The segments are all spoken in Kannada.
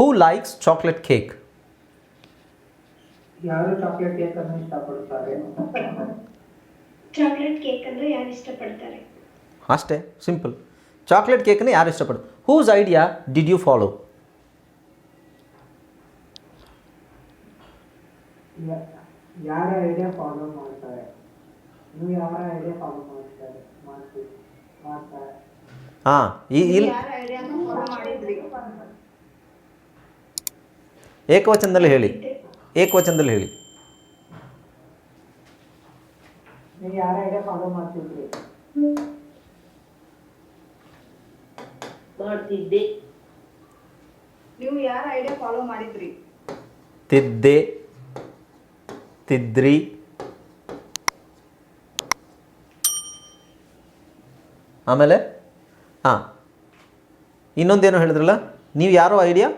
Who likes chocolate cake? ಯಾರು ಚಾಕ್ಲೇಟ್ ಕೇಕ್ ಅನ್ನು ಇಷ್ಟಪಡುತ್ತಾರೆ ಚಾಕ್ಲೇಟ್ ಕೇಕ್ ಅಂದ್ರೆ ಯಾರು ಇಷ್ಟಪಡ್ತಾರೆ ಅಷ್ಟೇ ಸಿಂಪಲ್ ಚಾಕ್ಲೇಟ್ ಕೇಕ್ನ ಯಾರು ಇಷ್ಟಪಡ್ತಾರೆ whose idea did you follow ಯಾರ ಐಡಿಯಾ ಫಾಲೋ ಮಾಡ್ತಾರೆ ನೀವು ಯಾರ ಐಡಿಯಾ ಫಾಲೋ ಮಾಡ್ತಾರೆ ಮಾಡ್ತೀವಿ ಮಾಡ್ತಾರೆ ಹಾಂ ಈ ಇಲ್ಲಿ ಯಾರ ಐಡಿಯಾನು ಫಾಲೋ ಮಾಡಿದ್ರಿ ಏಕವಚನದಲ್ಲಿ ಹೇಳಿ ಏಕವಚನದಲ್ಲಿ ಹೇಳಿ ನೀವು ಯಾರ ಐಡಿಯಾ ಫಾಲೋ ಮಾಡಿದ್ರಿ ತಿದ್ದೆ ತಿದ್ರಿ ಆಮೇಲೆ ಹಾಂ ಇನ್ನೊಂದೇನು ಹೇಳಿದ್ರಲ್ಲ ನೀವು ಯಾರೋ ಐಡಿಯಾ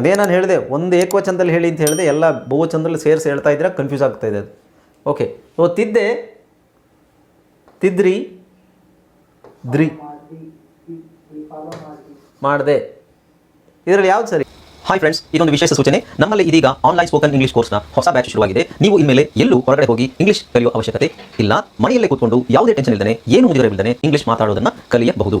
ಅದೇ ನಾನು ಹೇಳಿದೆ ಒಂದು ಏಕವಚನದಲ್ಲಿ ಹೇಳಿ ಅಂತ ಹೇಳಿದೆ ಎಲ್ಲ ಬಹುವಚನದಲ್ಲಿ ಸೇರಿಸಿ ಹೇಳ್ತಾ ಇದ್ರೆ ಕನ್ಫ್ಯೂಸ್ ಆಗ್ತಾ ಇದೆ ಅದು ಓಕೆ ಸೊ ತಿದ್ದೆ ತಿದ್ರಿ ದ್ರಿ ಮಾಡಿದೆ ಇದರಲ್ಲಿ ಯಾವ್ದು ಸರಿ ಹಾಯ್ ಫ್ರೆಂಡ್ಸ್ ಇದೊಂದು ವಿಶೇಷ ಸೂಚನೆ ನಮ್ಮಲ್ಲಿ ಇದೀಗ ಆನ್ಲೈನ್ ಸ್ಪೋಕನ್ ಇಂಗ್ಲಿಷ್ ಕೋರ್ಸ್ನ ಹೊಸ ಬ್ಯಾಚ್ ಶುರುವಾಗಿದೆ ನೀವು ಇನ್ಮೇಲೆ ಎಲ್ಲೂ ಹೊರಗಡೆ ಹೋಗಿ ಇಂಗ್ಲಿಷ್ ಕಲಿಯುವ ಅವಶ್ಯಕತೆ ಇಲ್ಲ ಮನೆಯಲ್ಲೇ ಕೂತ್ಕೊಂಡು ಯಾವುದೇ ಟೆನ್ಷನ್ ಇಲ್ಲದೆ ಏನು ಮುಗಿದರೆ ಇಲ್ಲದೆ ಇಂಗ್ಲಿಷ್ ಮಾತಾಡೋದನ್ನು ಕಲಿಯಬಹುದು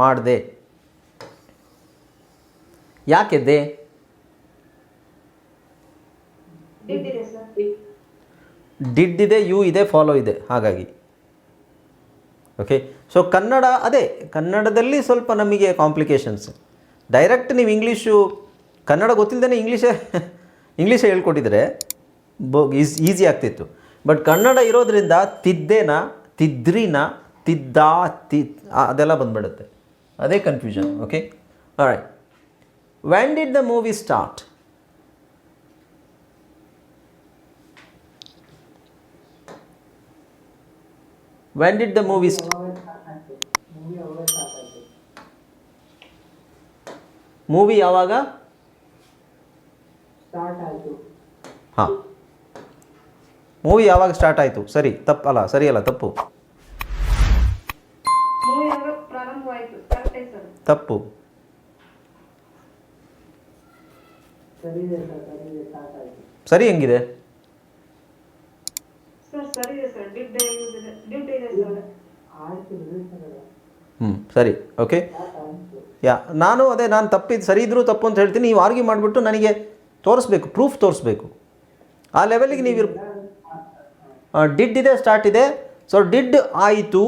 ಮಾಡಿದೆ ಯಾಕೆದ್ದೆ ಡಿಡ್ ಇದೆ ಯು ಇದೆ ಫಾಲೋ ಇದೆ ಹಾಗಾಗಿ ಓಕೆ ಸೊ ಕನ್ನಡ ಅದೇ ಕನ್ನಡದಲ್ಲಿ ಸ್ವಲ್ಪ ನಮಗೆ ಕಾಂಪ್ಲಿಕೇಶನ್ಸ್ ಡೈರೆಕ್ಟ್ ನೀವು ಇಂಗ್ಲೀಷು ಕನ್ನಡ ಗೊತ್ತಿಲ್ಲದೇ ಇಂಗ್ಲೀಷೇ ಇಂಗ್ಲೀಷೇ ಹೇಳ್ಕೊಟ್ಟಿದ್ರೆ ಈಸ್ ಈಸಿ ಆಗ್ತಿತ್ತು ಬಟ್ ಕನ್ನಡ ಇರೋದ್ರಿಂದ ತಿದ್ದೇನ ತಿದ್ರಿನ ತಿದ್ದಾ ತಿ ಅದೆಲ್ಲ ಬಂದ್ಬಿಡುತ್ತೆ అదే confusion okay right when did the movie start when did the movie start movie ಯಾವಾಗ ಹಾಂ ಮೂವಿ ಯಾವಾಗ ಸ್ಟಾರ್ಟ್ ಆಯಿತು ಸರಿ ತಪ್ಪಲ್ಲ ಸರಿಯಲ್ಲ ತಪ್ಪು ತಪ್ಪು ಸರಿ ಹೆಂಗಿದೆ ಹ್ಞೂ ಸರಿ ಓಕೆ ಯಾ ನಾನು ಅದೇ ನಾನು ತಪ್ಪಿದ್ದು ಸರಿ ಇದ್ದರೂ ತಪ್ಪು ಅಂತ ಹೇಳ್ತೀನಿ ನೀವು ಆರ್ಗ್ಯೂ ಮಾಡಿಬಿಟ್ಟು ನನಗೆ ತೋರಿಸ್ಬೇಕು ಪ್ರೂಫ್ ತೋರಿಸ್ಬೇಕು ಆ ಲೆವೆಲಿಗೆ ನೀವು ಡಿಡ್ ಇದೆ ಸ್ಟಾರ್ಟ್ ಇದೆ ಸೊ ಡಿಡ್ ಆಯಿತು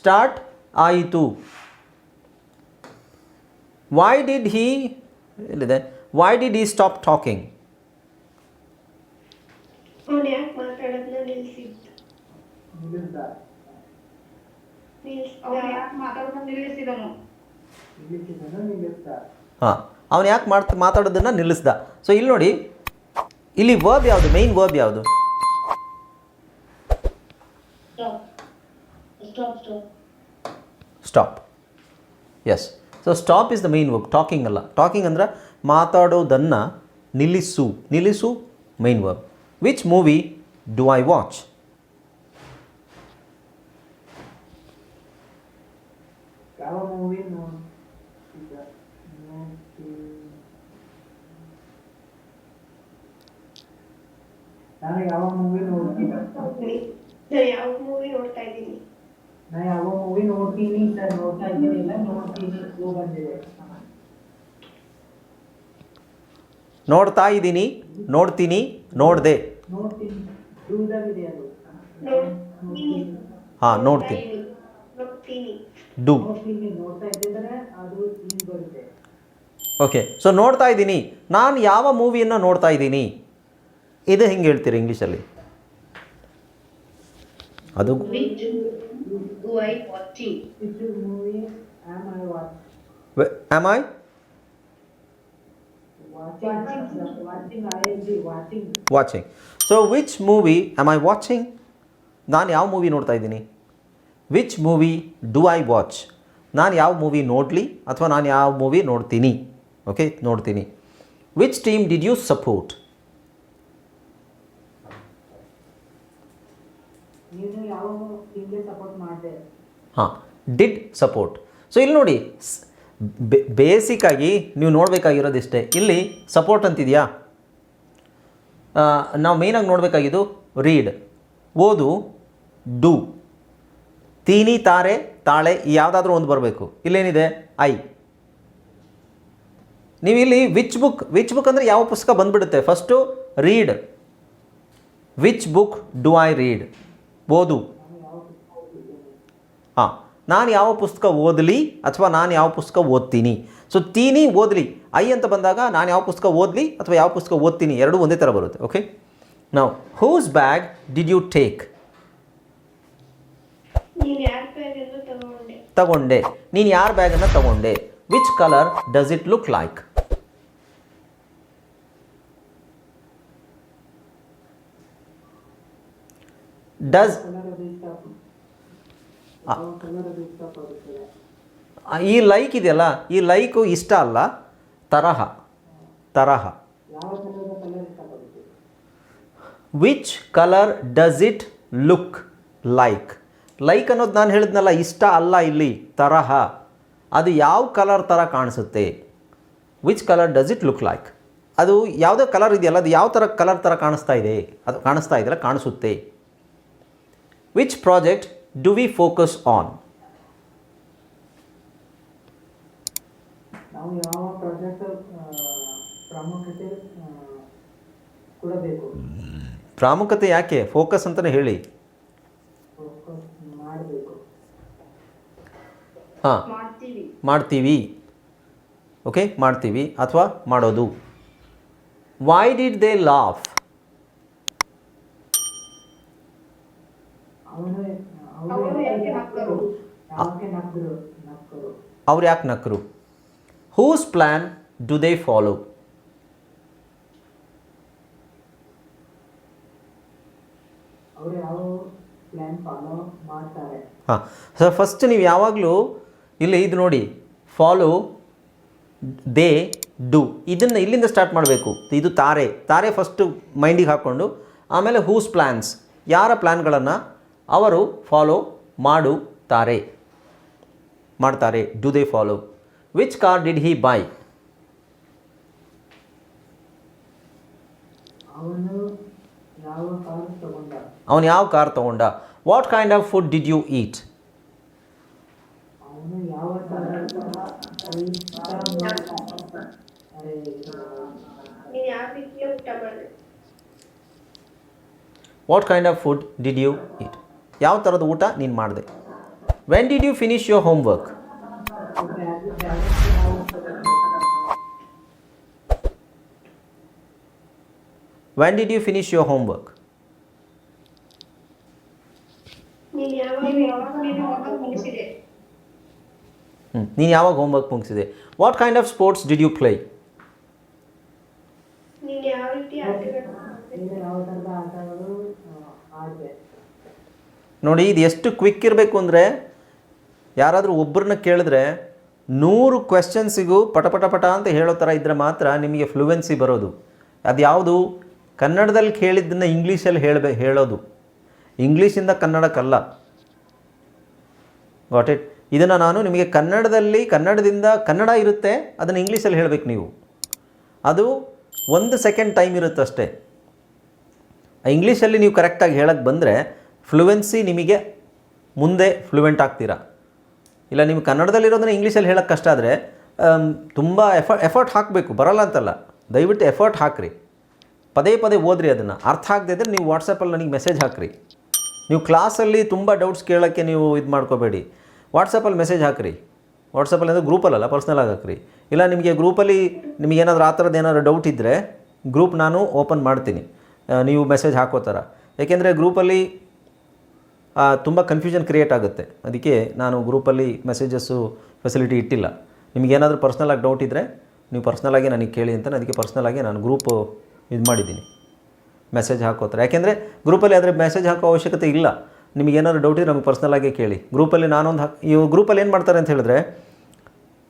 ಸ್ಟಾರ್ಟ್ ಆಯಿತು ವೈ ಡಿಡ್ ಹಿ ಇಲ್ಲಿದೆ why did he stop talking ಹಾಂ ಅವನು ಯಾಕೆ ಮಾತಾಡೋದನ್ನ ನಿಲ್ಲಿಸಿದ ನಿಲ್ಲಿಸ್ದ ಸೊ ಇಲ್ಲಿ ನೋಡಿ ಇಲ್ಲಿ ವರ್ಬ್ ಯಾವುದು ಮೈನ್ ವರ್ಬ್ ಯಾವುದು stop is so stop is the main verb talking ಅಲ್ಲ ಟಾಕಿಂಗ್ ಅಂದ್ರೆ ಮಾತಾಡೋದನ್ನು ನಿಲ್ಲಿಸು ನಿಲ್ಲಿಸು main verb which movie do I watch ನಾನು ಯಾವ ಮೂವಿ ನೋಡ್ತೀನಿ ಯಾವ ಮೂವಿ ನೋಡ್ತಾ ಇದ್ದೀನಿ ನೋಡ್ತಾ ಇದ್ದೀನಿ ನೋಡ್ತೀನಿ ಬಂದಿದೆ ನೋಡ್ತೀನಿ ನೋಡ್ತೀನಿ ಓಕೆ ಸೊ ನೋಡ್ತಾ ಇದ್ದೀನಿ ನಾನು ಯಾವ ಮೂವಿಯನ್ನು ನೋಡ್ತಾ ಇದ್ದೀನಿ ಇದು ಹೆಂಗೆ ಹೇಳ್ತೀರಿ ಇಂಗ್ಲೀಷಲ್ಲಿ ಅದು Do I watching? Which movie am I watching? Where, am I? Watching. Watching. ISG. Watching. So which movie am I watching? ನಾನು ಯಾವ movie ನೋಡ್ತಾ ಇದ್ದೀನಿ which movie do I watch ನಾನು ಯಾವ ಮೂವಿ ನೋಡಲಿ ಅಥವಾ ನಾನು ಯಾವ ಮೂವಿ ನೋಡ್ತೀನಿ ಓಕೆ ನೋಡ್ತೀನಿ which team did you support ಹಾಂ ಡಿಡ್ ಸಪೋರ್ಟ್ ಸೊ ಇಲ್ಲಿ ನೋಡಿ ಬೇಸಿಕ್ಕಾಗಿ ನೀವು ನೋಡಬೇಕಾಗಿರೋದಿಷ್ಟೇ ಇಲ್ಲಿ ಸಪೋರ್ಟ್ ಅಂತಿದೆಯಾ ನಾವು ಮೇಯ್ನಾಗಿ ನೋಡಬೇಕಾಗಿದ್ದು ರೀಡ್ ಓದು ಡು ತೀನಿ ತಾರೆ ತಾಳೆ ಯಾವುದಾದ್ರೂ ಒಂದು ಬರಬೇಕು ಇಲ್ಲೇನಿದೆ ಐ ನೀವು ಇಲ್ಲಿ ವಿಚ್ ಬುಕ್ ವಿಚ್ ಬುಕ್ ಅಂದರೆ ಯಾವ ಪುಸ್ತಕ ಬಂದುಬಿಡುತ್ತೆ first read which book do I read ಓದು ಹಾಂ ನಾನು ಯಾವ ಪುಸ್ತಕ ಓದಲಿ ಅಥವಾ ನಾನು ಯಾವ ಪುಸ್ತಕ ಓದ್ತೀನಿ ಸೊ ತೀನಿ ಓದಲಿ ಐ ಅಂತ ಬಂದಾಗ ನಾನು ಯಾವ ಪುಸ್ತಕ ಓದಲಿ ಅಥವಾ ಯಾವ ಪುಸ್ತಕ ಓದ್ತೀನಿ ಎರಡೂ ಒಂದೇ ಥರ ಬರುತ್ತೆ ಓಕೆ ನಾವು whose bag did you take ತಗೊಂಡೆ ನೀನು ಯಾರ ಬ್ಯಾಗನ್ನು ತಗೊಂಡೆ which colour does it look like does ಈ ಲೈಕ್ ಇದೆಯಲ್ಲ ಈ ಲೈಕು ಇಷ್ಟ ಅಲ್ಲ ತರಹ ತರಹ which colour does it look like like ಅನ್ನೋದು ನಾನು ಹೇಳಿದ್ನಲ್ಲ ಇಷ್ಟ ಅಲ್ಲ ಇಲ್ಲಿ ತರಹ ಅದು ಯಾವ ಕಲರ್ ಥರ ಕಾಣಿಸುತ್ತೆ which colour does it look like ಅದು ಯಾವುದೇ ಕಲರ್ ಇದೆಯಲ್ಲ ಅದು ಯಾವ ಥರ ಕಲರ್ ಥರ ಕಾಣಿಸ್ತಾ ಇದೆ ಅದು ಕಾಣಿಸ್ತಾ ಇದೆಯಲ್ಲ ಕಾಣಿಸುತ್ತೆ Which project do we focus on? ನಾವು ಯಾವ ಪ್ರಾಜೆಕ್ಟ್ ಪ್ರಾಮುಖ್ಯತೆ ಕೊಡಬೇಕು ಪ್ರಾಮುಖ್ಯತೆ ಯಾಕೆ ಫೋಕಸ್ ಅಂತಲೇ ಹೇಳಿ ಹಾ ಮಾಡ್ತೀವಿ ಓಕೆ ಮಾಡ್ತೀವಿ ಅಥವಾ ಮಾಡೋದು ವಾಯ್ ಡಿಡ್ ದೇ ಲಾಫ್ ಅವ್ರು ಯಾಕೆ ನಕ್ರು whose plan do they follow ಹಾಂ ಸರ್ ಫಸ್ಟ್ ನೀವು ಯಾವಾಗಲೂ ಇಲ್ಲಿ ಇದು ನೋಡಿ ಫಾಲೋ ದೇ ಡು ಇದನ್ನು ಇಲ್ಲಿಂದ ಸ್ಟಾರ್ಟ್ ಮಾಡಬೇಕು ಇದು ತಾರೆ ತಾರೆ ಫಸ್ಟು ಮೈಂಡಿಗೆ ಹಾಕ್ಕೊಂಡು ಆಮೇಲೆ ಹೂಸ್ ಪ್ಲ್ಯಾನ್ಸ್ ಯಾರ ಪ್ಲ್ಯಾನ್ಗಳನ್ನು ಅವರು follow ಮಾಡ್ತಾರೆ. Do they follow? Which car did he buy? ಅವನು ಯಾವ ಕಾರ್ ತಗೊಂಡ? What kind of food did you eat? What kind of food did you eat? ಯಾವ ಥರದ ಊಟ ನೀನು ಮಾಡಿದೆ when did you finish your homework when did you finish your homework ನೀನು ಯಾವಾಗ homework work ಮುಗಿಸಿದೆ what kind of sports did you play ಯಾವ ನೋಡಿ ಇದು ಎಷ್ಟು ಕ್ವಿಕ್ ಇರಬೇಕು ಅಂದರೆ ಯಾರಾದರೂ ಒಬ್ಬರನ್ನ ಕೇಳಿದ್ರೆ ನೂರು ಕ್ವೆಶನ್ಸಿಗೂ ಪಟಪಟ ಪಟ ಅಂತ ಹೇಳೋ ಥರ ಇದ್ದರೆ ಮಾತ್ರ ನಿಮಗೆ ಫ್ಲೂವೆನ್ಸಿ ಬರೋದು ಅದು ಯಾವುದು ಕನ್ನಡದಲ್ಲಿ ಕೇಳಿದ್ದನ್ನು ಇಂಗ್ಲೀಷಲ್ಲಿ ಹೇಳಬೇ ಹೇಳೋದು ಇಂಗ್ಲೀಷಿಂದ ಕನ್ನಡಕ್ಕಲ್ಲ ಗಾಟ್ ಇಟ್ ಇದನ್ನು ನಾನು ನಿಮಗೆ ಕನ್ನಡದಲ್ಲಿ ಕನ್ನಡದಿಂದ ಕನ್ನಡ ಇರುತ್ತೆ ಅದನ್ನು ಇಂಗ್ಲೀಷಲ್ಲಿ ಹೇಳಬೇಕು ನೀವು ಅದು ಒಂದು ಸೆಕೆಂಡ್ ಟೈಮ್ ಇರುತ್ತಷ್ಟೇ ಇಂಗ್ಲೀಷಲ್ಲಿ ನೀವು ಕರೆಕ್ಟಾಗಿ ಹೇಳಕ್ಕೆ ಬಂದರೆ ಫ್ಲೂವೆನ್ಸಿ ನಿಮಗೆ ಮುಂದೆ ಫ್ಲೂವೆಂಟ್ ಆಗ್ತೀರಾ ಇಲ್ಲ ನೀವು ಕನ್ನಡದಲ್ಲಿರೋದನ್ನ ಇಂಗ್ಲೀಷಲ್ಲಿ ಹೇಳೋಕ್ಕೆ ಕಷ್ಟ ಆದರೆ ತುಂಬ ಎಫ ಎಫರ್ಟ್ ಹಾಕಬೇಕು ಬರಲ್ಲ ಅಂತಲ್ಲ ದಯವಿಟ್ಟು ಎಫರ್ಟ್ ಹಾಕಿರಿ ಪದೇ ಪದೇ ಓದ್ರಿ ಅದನ್ನು ಅರ್ಥ ಆಗದೆ ಇದ್ದರೆ ನೀವು ವಾಟ್ಸಪ್ಪಲ್ಲಿ ನನಗೆ ಮೆಸೇಜ್ ಹಾಕಿರಿ ನೀವು ಕ್ಲಾಸಲ್ಲಿ ತುಂಬ ಡೌಟ್ಸ್ ಕೇಳೋಕ್ಕೆ ನೀವು ಇದು ಮಾಡ್ಕೋಬೇಡಿ ವಾಟ್ಸಪ್ಪಲ್ಲಿ ಮೆಸೇಜ್ ಹಾಕಿರಿ ವಾಟ್ಸಪ್ಪಲ್ಲಿ ಅಂದರೆ ಗ್ರೂಪಲ್ಲ ಪರ್ಸ್ನಲ್ ಆಗಿ ಇಲ್ಲ ನಿಮಗೆ ಗ್ರೂಪಲ್ಲಿ ನಿಮಗೆ ಏನಾದರೂ ಆ ಥರದ್ದು ಏನಾದರೂ ಡೌಟ್ ಇದ್ದರೆ ಗ್ರೂಪ್ ನಾನು ಓಪನ್ ಮಾಡ್ತೀನಿ ನೀವು ಮೆಸೇಜ್ ಹಾಕೋ ಥರ ಏಕೆಂದರೆ ಗ್ರೂಪಲ್ಲಿ ತುಂಬ ಕನ್ಫ್ಯೂಷನ್ ಕ್ರಿಯೇಟ್ ಆಗುತ್ತೆ ಅದಕ್ಕೆ ನಾನು ಗ್ರೂಪಲ್ಲಿ ಮೆಸೇಜಸ್ಸು ಫೆಸಿಲಿಟಿ ಇಟ್ಟಿಲ್ಲ ನಿಮಗೇನಾದರೂ ಪರ್ಸ್ನಲಾಗಿ ಡೌಟ್ ಇದ್ದರೆ ನೀವು ಪರ್ಸ್ನಲಾಗಿ ನನಗೆ ಕೇಳಿ ಅಂತ ಅದಕ್ಕೆ ಪರ್ಸ್ನಲಾಗಿ ನಾನು ಗ್ರೂಪ್ ಇದು ಮಾಡಿದ್ದೀನಿ ಮೆಸೇಜ್ ಹಾಕೋತಾರೆ ಯಾಕೆಂದರೆ ಗ್ರೂಪಲ್ಲಿ ಆದರೆ ಮೆಸೇಜ್ ಹಾಕೋ ಅವಶ್ಯಕತೆ ಇಲ್ಲ ನಿಮಗೇನಾದ್ರು ಡೌಟ್ ಇದ್ದರೆ ನಮಗೆ ಪರ್ಸ್ನಲಾಗೇ ಕೇಳಿ ಗ್ರೂಪಲ್ಲಿ ನಾನೊಂದು ಹಾಕಿ ಇವು ಗ್ರೂಪಲ್ಲಿ ಏನು ಮಾಡ್ತಾರೆ ಅಂತ ಹೇಳಿದ್ರೆ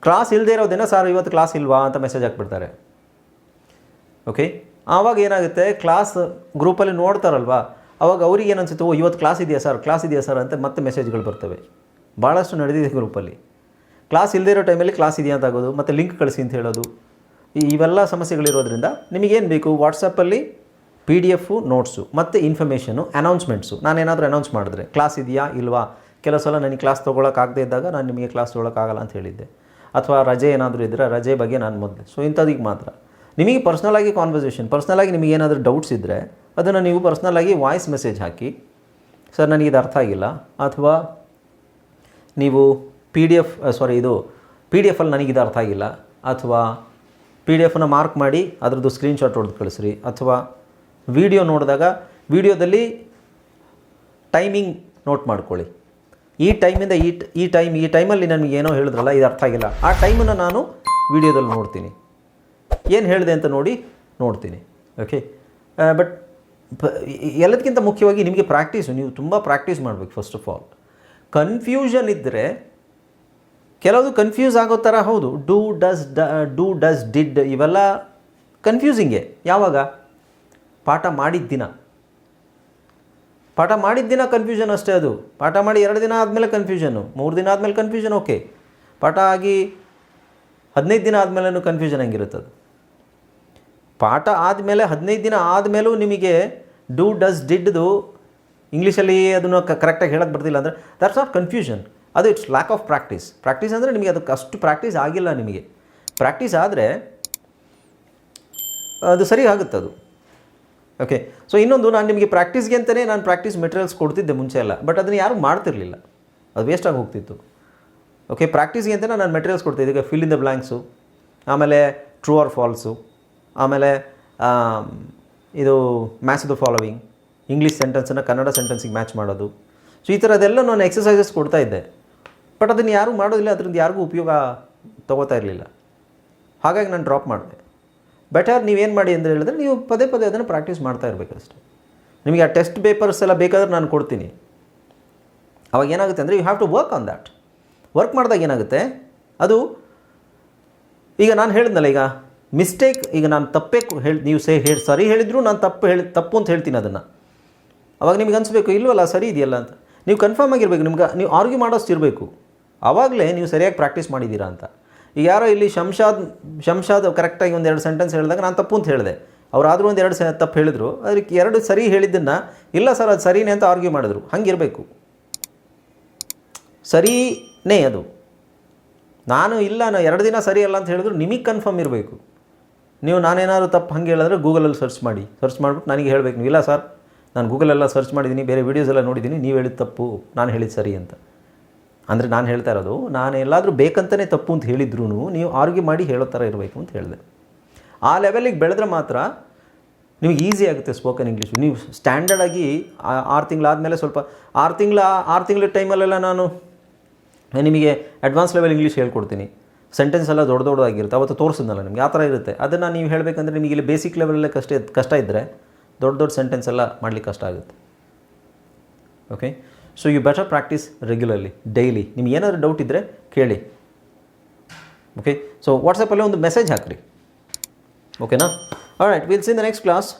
ಕ್ಲಾಸ್ ಇಲ್ಲದೆ ಇರೋದೇನ ಸರ್ ಇವತ್ತು ಕ್ಲಾಸ್ ಇಲ್ವಾ ಅಂತ ಮೆಸೇಜ್ ಹಾಕ್ಬಿಡ್ತಾರೆ ಓಕೆ ಆವಾಗ ಏನಾಗುತ್ತೆ ಕ್ಲಾಸ್ ಗ್ರೂಪಲ್ಲಿ ನೋಡ್ತಾರಲ್ವಾ ಅವಾಗ ಅವ್ರಿಗೆ ಏನು ಓ ಇವತ್ತು ಕ್ಲಾಸ್ ಇದೆಯಾ ಸರ್ ಕ್ಲಾಸ್ ಇದೆಯಾ ಸರ್ ಅಂತ ಮತ್ತೆ ಮೆಸೇಜ್ಗಳು ಬರ್ತವೆ ಭಾಳಷ್ಟು ನಡೆದಿದೆ ಗ್ರೂಪಲ್ಲಿ ಕ್ಲಾಸ್ ಇಲ್ಲದೇ ಇರೋ ಟೈಮಲ್ಲಿ ಕ್ಲಾಸ್ ಇದೆಯಾ ಅಂತ ಆಗೋದು ಮತ್ತು ಲಿಂಕ್ ಕಳಿಸಿ ಅಂತ ಹೇಳೋದು ಇವೆಲ್ಲ ಸಮಸ್ಯೆಗಳಿರೋದ್ರಿಂದ ನಿಮಗೇನು ಬೇಕು ವಾಟ್ಸಪ್ಪಲ್ಲಿ ಪಿ ಡಿ ಎಫು ನೋಟ್ಸು ಮತ್ತು ಇನ್ಫಾರ್ಮೇಷನು ಅನೌನ್ಸ್ಮೆಂಟ್ಸು ನಾನೇನಾದರೂ ಅನೌನ್ಸ್ ಮಾಡಿದ್ರೆ ಕ್ಲಾಸ್ ಇದೆಯಾ ಇಲ್ವಾ ಕೆಲವು ಸಲ ನನಗೆ ಕ್ಲಾಸ್ ತೊಗೊಳಕ್ಕಾಗದೇ ಇದ್ದಾಗ ನಾನು ನಿಮಗೆ ಕ್ಲಾಸ್ ತೊಗೊಳಕ್ಕಾಗಲ್ಲ ಅಂತ ಹೇಳಿದ್ದೆ ಅಥವಾ ರಜೆ ಏನಾದರೂ ಇದ್ದರೆ ರಜೆ ಬಗ್ಗೆ ನಾನು ಮೊದಲು ಸೊ ಇಂಥದಿಗೆ ಮಾತ್ರ ನಿಮಗೆ ಪರ್ಸ್ನಲಾಗಿ ಕಾನ್ವರ್ಸೇಷನ್ ಪರ್ಸ್ನಲಾಗಿ ನಿಮಗೆ ಏನಾದರೂ ಡೌಟ್ಸ್ ಇದ್ದರೆ ಅದನ್ನು ನೀವು ಆಗಿ ವಾಯ್ಸ್ ಮೆಸೇಜ್ ಹಾಕಿ ಸರ್ ನನಗೆ ಇದು ಅರ್ಥ ಆಗಿಲ್ಲ ಅಥವಾ ನೀವು ಪಿ ಡಿ ಎಫ್ ಸಾರಿ ಇದು ಪಿ ಡಿ ಎಫಲ್ಲಿ ಇದು ಅರ್ಥ ಆಗಿಲ್ಲ ಅಥವಾ ಪಿ ಡಿ ಎಫನ್ನು ಮಾರ್ಕ್ ಮಾಡಿ ಅದರದ್ದು ಸ್ಕ್ರೀನ್ಶಾಟ್ ಹೊಡೆದು ಕಳಿಸ್ರಿ ಅಥವಾ ವಿಡಿಯೋ ನೋಡಿದಾಗ ವಿಡಿಯೋದಲ್ಲಿ ಟೈಮಿಂಗ್ ನೋಟ್ ಮಾಡ್ಕೊಳ್ಳಿ ಈ ಟೈಮಿಂದ ಈ ಈ ಟೈಮ್ ಈ ಟೈಮಲ್ಲಿ ನನಗೆ ಏನೋ ಹೇಳಿದ್ರಲ್ಲ ಇದು ಅರ್ಥ ಆಗಿಲ್ಲ ಆ ಟೈಮನ್ನು ನಾನು ವಿಡಿಯೋದಲ್ಲಿ ನೋಡ್ತೀನಿ ಏನು ಹೇಳಿದೆ ಅಂತ ನೋಡಿ ನೋಡ್ತೀನಿ ಓಕೆ ಬಟ್ ಎಲ್ಲದಕ್ಕಿಂತ ಮುಖ್ಯವಾಗಿ ನಿಮಗೆ ಪ್ರಾಕ್ಟೀಸು ನೀವು ತುಂಬ ಪ್ರಾಕ್ಟೀಸ್ ಮಾಡಬೇಕು ಫಸ್ಟ್ ಆಫ್ ಆಲ್ ಕನ್ಫ್ಯೂಷನ್ ಇದ್ದರೆ ಕೆಲವು ಕನ್ಫ್ಯೂಸ್ ಆಗೋ ಥರ ಹೌದು ಡೂ ಡಸ್ ಡ ಡೂ ಡಸ್ ಡಿಡ್ ಇವೆಲ್ಲ ಕನ್ಫ್ಯೂಸಿಂಗೇ ಯಾವಾಗ ಪಾಠ ಮಾಡಿದ ದಿನ ಪಾಠ ಮಾಡಿದ ದಿನ ಕನ್ಫ್ಯೂಷನ್ ಅಷ್ಟೇ ಅದು ಪಾಠ ಮಾಡಿ ಎರಡು ದಿನ ಆದಮೇಲೆ ಕನ್ಫ್ಯೂಷನು ಮೂರು ದಿನ ಆದಮೇಲೆ ಕನ್ಫ್ಯೂಷನ್ ಓಕೆ ಪಾಠ ಆಗಿ ಹದಿನೈದು ದಿನ ಆದಮೇಲೂ ಕನ್ಫ್ಯೂಷನ್ ಅದು ಪಾಠ ಆದಮೇಲೆ ಹದಿನೈದು ದಿನ ಆದಮೇಲೂ ನಿಮಗೆ ಡೂ ಡಸ್ ಡಿಡ್ದು ಇಂಗ್ಲೀಷಲ್ಲಿ ಅದನ್ನು ಕರೆಕ್ಟಾಗಿ ಹೇಳಕ್ಕೆ ಬರ್ತಿಲ್ಲ ಅಂದರೆ ದಟ್ಸ್ ನಾಟ್ ಕನ್ಫ್ಯೂಷನ್ ಅದು it's lack of practice practice ಅಂದರೆ ನಿಮಗೆ ಅದಕ್ಕೆ ಅಷ್ಟು ಪ್ರಾಕ್ಟೀಸ್ ಆಗಿಲ್ಲ ನಿಮಗೆ ಪ್ರಾಕ್ಟೀಸ್ ಆದರೆ ಅದು ಸರಿ ಆಗುತ್ತದು ಓಕೆ ಸೊ ಇನ್ನೊಂದು ನಾನು ನಿಮಗೆ ಪ್ರಾಕ್ಟೀಸ್ಗೆ ಅಂತಲೇ ನಾನು ಪ್ರಾಕ್ಟೀಸ್ ಮೆಟೀರಿಯಲ್ಸ್ ಕೊಡ್ತಿದ್ದೆ ಮುಂಚೆ ಎಲ್ಲ ಬಟ್ ಅದನ್ನು ಯಾರೂ ಮಾಡ್ತಿರಲಿಲ್ಲ ಅದು ವೇಸ್ಟಾಗಿ ಹೋಗ್ತಿತ್ತು ಓಕೆ ಪ್ರಾಕ್ಟೀಸ್ಗೆ ಅಂತ ನಾನು ಮೆಟೀರಿಯಲ್ಸ್ ಕೊಡ್ತೀನಿ ಈಗ ಫಿಲ್ ಇನ್ ದ ಬ್ಲ್ಯಾಂಕ್ಸು ಆಮೇಲೆ ಟ್ರೂ ಆರ್ ಫಾಲ್ಸು ಆಮೇಲೆ ಇದು ಮ್ಯಾಥ್ಸ್ ದ ಫಾಲೋವಿಂಗ್ ಇಂಗ್ಲೀಷ್ ಸೆಂಟೆನ್ಸನ್ನು ಕನ್ನಡ ಸೆಂಟೆನ್ಸಿಗೆ ಮ್ಯಾಚ್ ಮಾಡೋದು ಸೊ ಈ ಥರದ್ದೆಲ್ಲ ನಾನು ಎಕ್ಸಸೈಸಸ್ ಕೊಡ್ತಾ ಇದ್ದೆ ಬಟ್ ಅದನ್ನು ಯಾರೂ ಮಾಡೋದಿಲ್ಲ ಅದರಿಂದ ಯಾರಿಗೂ ಉಪಯೋಗ ತೊಗೋತಾ ಇರಲಿಲ್ಲ ಹಾಗಾಗಿ ನಾನು ಡ್ರಾಪ್ ಮಾಡಿದೆ ಬೆಟರ್ ನೀವೇನು ಮಾಡಿ ಅಂತ ಹೇಳಿದ್ರೆ ನೀವು ಪದೇ ಪದೇ ಅದನ್ನು ಪ್ರಾಕ್ಟೀಸ್ ಮಾಡ್ತಾ ಇರಬೇಕಷ್ಟೆ ನಿಮಗೆ ಆ ಟೆಸ್ಟ್ ಪೇಪರ್ಸ್ ಎಲ್ಲ ಬೇಕಾದರೆ ನಾನು ಕೊಡ್ತೀನಿ ಅವಾಗ ಏನಾಗುತ್ತೆ ಅಂದರೆ you have to work on that work ಮಾಡಿದಾಗ ಏನಾಗುತ್ತೆ ಅದು ಈಗ ನಾನು ಹೇಳಿದ್ನಲ್ಲ ಈಗ ಮಿಸ್ಟೇಕ್ ಈಗ ನಾನು ತಪ್ಪೇ ಹೇಳಿ ನೀವು ಸೇ ಹೇಳಿ ಸರಿ ಹೇಳಿದ್ರು ನಾನು ತಪ್ಪು ಹೇಳಿ ತಪ್ಪು ಅಂತ ಹೇಳ್ತೀನಿ ಅದನ್ನು ಅವಾಗ ನಿಮ್ಗೆ ಅನಿಸ್ಬೇಕು ಇಲ್ವಲ್ಲ ಸರಿ ಇದೆಯಲ್ಲ ಅಂತ ನೀವು ಕನ್ಫರ್ಮ್ ಆಗಿರಬೇಕು ನಿಮ್ಗೆ ನೀವು ಆರ್ಗ್ಯೂ ಇರಬೇಕು ಆವಾಗಲೇ ನೀವು ಸರಿಯಾಗಿ ಪ್ರಾಕ್ಟೀಸ್ ಮಾಡಿದ್ದೀರಾ ಅಂತ ಈಗ ಯಾರೋ ಇಲ್ಲಿ ಶಂಶಾದ್ ಶಂಶಾದ್ ಕರೆಕ್ಟಾಗಿ ಒಂದು ಎರಡು ಸೆಂಟೆನ್ಸ್ ಹೇಳಿದಾಗ ನಾನು ತಪ್ಪು ಅಂತ ಹೇಳಿದೆ ಅವರಾದರೂ ಒಂದು ಎರಡು ಸೆ ತಪ್ಪು ಹೇಳಿದ್ರು ಅದಕ್ಕೆ ಎರಡು ಸರಿ ಹೇಳಿದ್ದನ್ನು ಇಲ್ಲ ಸರ್ ಅದು ಸರಿನೇ ಅಂತ ಆರ್ಗ್ಯೂ ಮಾಡಿದ್ರು ಹಂಗಿರಬೇಕು ಸರಿ ನೇ ಅದು ನಾನು ಇಲ್ಲ ನಾನು ಎರಡು ದಿನ ಸರಿ ಅಲ್ಲ ಅಂತ ಹೇಳಿದ್ರು ನಿಮಗೆ ಕನ್ಫರ್ಮ್ ಇರಬೇಕು ನೀವು ನಾನೇನಾದ್ರು ತಪ್ಪು ಹಾಗೆ ಹೇಳಿದ್ರೆ ಗೂಗಲಲ್ಲಿ ಸರ್ಚ್ ಮಾಡಿ ಸರ್ಚ್ ಮಾಡಿಬಿಟ್ಟು ನನಗೆ ಹೇಳಬೇಕು ನೀವು ಇಲ್ಲ ಸರ್ ನಾನು ಗೂಗಲೆಲ್ಲ ಸರ್ಚ್ ಮಾಡಿದ್ದೀನಿ ಬೇರೆ ವೀಡಿಯೋಸ್ ಎಲ್ಲ ನೋಡಿದ್ದೀನಿ ನೀವು ಹೇಳಿದ ತಪ್ಪು ನಾನು ಹೇಳಿದ್ದು ಸರಿ ಅಂತ ಅಂದರೆ ನಾನು ಹೇಳ್ತಾ ಇರೋದು ನಾನು ಎಲ್ಲಾದರೂ ಬೇಕಂತಲೇ ತಪ್ಪು ಅಂತ ಹೇಳಿದ್ರು ನೀವು ಆರೋಗ್ಯ ಮಾಡಿ ಹೇಳೋ ಥರ ಇರಬೇಕು ಅಂತ ಹೇಳಿದೆ ಆ ಲೆವೆಲಿಗೆ ಬೆಳೆದ್ರೆ ಮಾತ್ರ ನಿಮಗೆ ಈಸಿ ಆಗುತ್ತೆ ಸ್ಪೋಕನ್ ಇಂಗ್ಲೀಷು ನೀವು ಸ್ಟ್ಯಾಂಡರ್ಡಾಗಿ ಆರು ತಿಂಗಳಾದಮೇಲೆ ಸ್ವಲ್ಪ ಆರು ತಿಂಗಳ ಆರು ತಿಂಗಳ ಟೈಮಲ್ಲೆಲ್ಲ ನಾನು ನಿಮಗೆ ಅಡ್ವಾನ್ಸ್ ಲೆವೆಲ್ ಇಂಗ್ಲೀಷ್ ಹೇಳ್ಕೊಡ್ತೀನಿ ಸೆಂಟೆನ್ಸ್ ಎಲ್ಲ ದೊಡ್ಡ ದೊಡ್ಡದಾಗಿರುತ್ತೆ ಅವತ್ತು ತೋರಿಸಿದ್ನಲ್ಲ ನಿಮಗೆ ಆ ಥರ ಇರುತ್ತೆ ಅದನ್ನು ನೀವು ಹೇಳಬೇಕಂದ್ರೆ ನಿಮಗೆ ಇಲ್ಲಿ ಬೇಸಿಕ್ ಲೆವೆಲಲ್ಲೇ ಕಷ್ಟ ಕಷ್ಟ ಇದ್ದರೆ ದೊಡ್ಡ ದೊಡ್ಡ ಸೆಂಟೆನ್ಸ್ ಎಲ್ಲ ಮಾಡಲಿಕ್ಕೆ ಕಷ್ಟ ಆಗುತ್ತೆ okay so you better practice regularly daily ನಿಮ್ಗೆ ಏನಾದರೂ ಡೌಟ್ ಇದ್ದರೆ ಕೇಳಿ ಓಕೆ ಸೊ ವಾಟ್ಸಪ್ಪಲ್ಲೇ ಒಂದು ಮೆಸೇಜ್ ಹಾಕಿರಿ ಓಕೆನಾ all right will see the next class